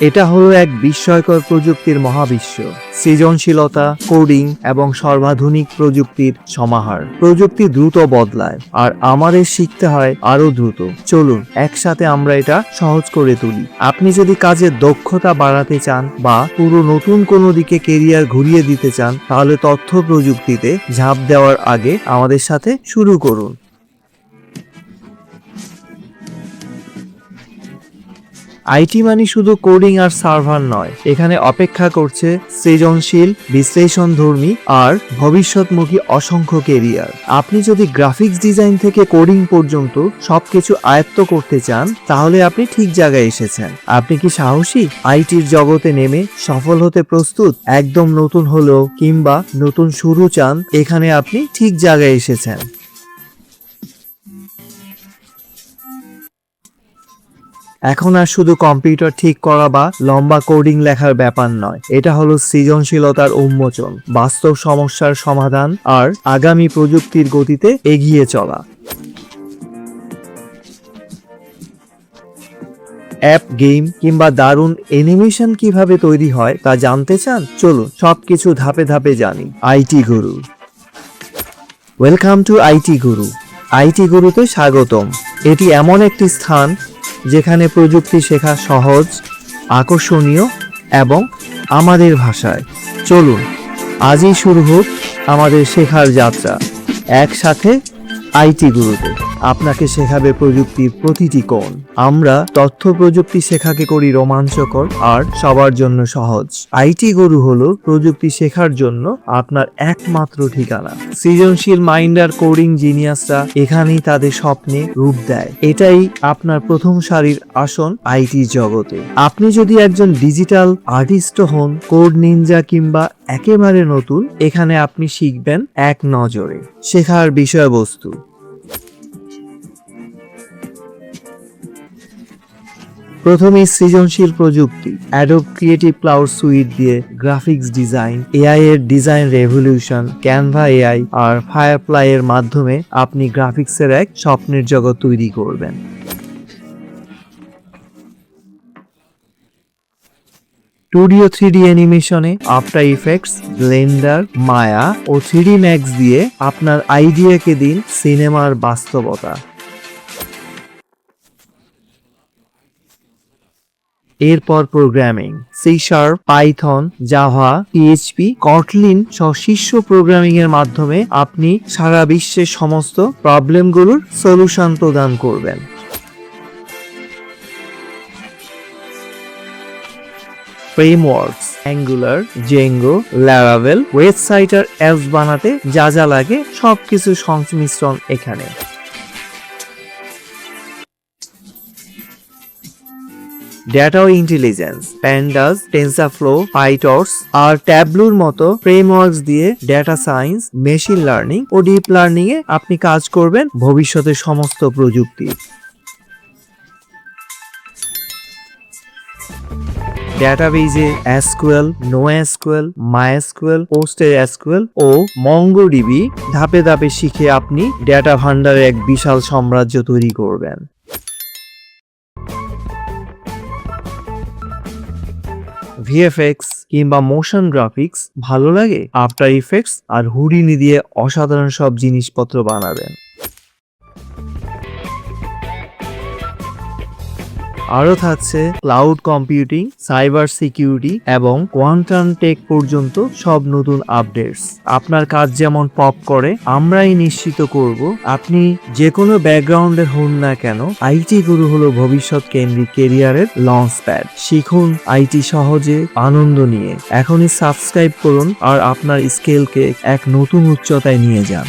এটা হলো এক বিস্ময়কর প্রযুক্তির মহাবিশ্ব। সৃজনশীলতা, কোডিং এবং সর্বাধুনিক প্রযুক্তির সমাহার। প্রযুক্তি দ্রুত বদলায় আর আমাদের শিখতে হয় আরও দ্রুত। চলুন, একসাথে আমরা এটা সহজ করে তুলি। আপনি যদি কাজের দক্ষতা বাড়াতে চান বা পুরো নতুন কোনো দিকে কেরিয়ার ঘুরিয়ে দিতে চান, তাহলে তথ্য প্রযুক্তিতে ঝাঁপ দেওয়ার আগে আমাদের সাথে শুরু করুন। আইটি মানে শুধু কোডিং আর সার্ভার নয়, এখানে অপেক্ষা করছে সৃজনশীল, বিশ্লেষণধর্মী আর ভবিষ্যৎমুখী অসংখ্য কেরিয়ার আপনি যদি গ্রাফিক্স ডিজাইন থেকে কোডিং পর্যন্ত সবকিছু আয়ত্ত করতে চান, তাহলে আপনি ঠিক জায়গায় এসেছেন। আপনি কি সাহসী? আইটির জগতে নেমে সফল হতে প্রস্তুত? একদম নতুন হলেও কিংবা নতুন শুরু চান, এখানে আপনি ঠিক জায়গায় এসেছেন। এখন আর শুধু কম্পিউটার ঠিক করা বা লম্বা কোডিং লেখার ব্যাপার নয়, এটা হলো সৃজনশীলতার উন্মোচন, বাস্তব সমস্যার সমাধান আর আগামী প্রযুক্তির গতিতে এগিয়ে চলা। অ্যাপ, গেম কিংবা দারুণ অ্যানিমেশন কীভাবে তৈরি হয় তা জানতে চান? চলুন সবকিছু ধাপে ধাপে জানি। IT Guru. Welcome to IT Guru. IT গুরুতে স্বাগতম। এটি এমন একটি স্থান যেখানে প্রযুক্তি শেখা সহজ, আকর্ষণীয় এবং আমাদের ভাষায়। চলুন, আজই শুরু হোক আমাদের শেখার যাত্রা। একসাথে আইটি গুরুতে আপনাকে শেখাবে প্রযুক্তির প্রতিটি কোণ। আমরা তথ্য প্রযুক্তি শেখাকে করি রোমাঞ্চকর আর সবার জন্য সহজ। আইটি গুরু হলো প্রযুক্তি শেখার জন্য আপনার একমাত্র ঠিকানা। সৃজনশীল মাইন্ড আর কোডিং জিনিয়াসরা এখানেই তাদের স্বপ্নে রূপ দেয়। এটাই আপনার প্রথম সারির আসন আইটি জগতে। আপনি যদি একজন ডিজিটাল আর্টিস্ট হন, কোড নিনজা কিংবা একেবারে নতুন, এখানে আপনি শিখবেন এক নজরে। শেখার বিষয়বস্তু। প্রথমে সৃজনশীল প্রযুক্তি অ্যাডোব ক্রিয়েটিভ ক্লাউড সুইট দিয়ে গ্রাফিক্স ডিজাইন এআই এর ডিজাইন রেভলিউশন ক্যানভা এআই আর ফায়ারফ্লাই এর মাধ্যমে আপনি গ্রাফিক্সের এক স্বপ্নের জগৎ তৈরি করবেন। টুডিও থ্রিডি অ্যানিমেশনে আফটার ইফেক্টস ব্লেন্ডার মায়া ও থ্রিডি ম্যাক্স দিয়ে আপনার আইডিয়াকে দিন সিনেমার বাস্তবতা। এরপর programming C sharp Python Java PHP Kotlin সহ শীর্ষ প্রোগ্রামিং এর মাধ্যমে আপনি সারা বিশ্বের সমস্ত প্রবলেমগুলোর সলিউশন প্রদান করবেন। Frameworks Angular Django Laravel website আর অ্যাপস বানাতে যা যা লাগে সবকিছু সংমিশ্রণ এখানে। Data intelligence pandas TensorFlow PyTorch আর ট্যাবলুর মতো ফ্রেমওয়ার্কস দিয়ে ডেটা সায়েন্স মেশিন লার্নিং ও ডিপ লার্নিং এ আপনি কাজ করবেন ভবিষ্যতের সমস্ত প্রযুক্তি। ডেটাবেজে SQL no SQL MySQL PostgreSQL ও মঙ্গোডিবি ধাপে ধাপে শিখে আপনি ডেটা ভান্ডারে এক বিশাল সাম্রাজ্য তৈরি করবেন। ভিএফএক্স কিংবা মোশন গ্রাফিক্স ভালো লাগে? আফটার ইফেক্টস আর হুডিনি দিয়ে অসাধারণ সব জিনিসপত্র বানাবেন। আরও থাকছে ক্লাউড কম্পিউটিং সাইবার সিকিউরিটি এবং কোয়ান্টাম টেক পর্যন্ত সব নতুন আপডেটস আপনার কাজ যেমন পপ করে, আমরাই নিশ্চিত করব, আপনি যে কোনো ব্যাকগ্রাউন্ডের হন না কেন আইটি গুরু হলো ভবিষ্যৎ কেন্দ্রিক কেরিয়ারের লঞ্চ প্যাড শিখুন আইটি সহজে আনন্দ নিয়ে। এখনই সাবস্ক্রাইব করুন আর আপনার স্কেলকে এক নতুন উচ্চতায় নিয়ে যান।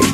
day.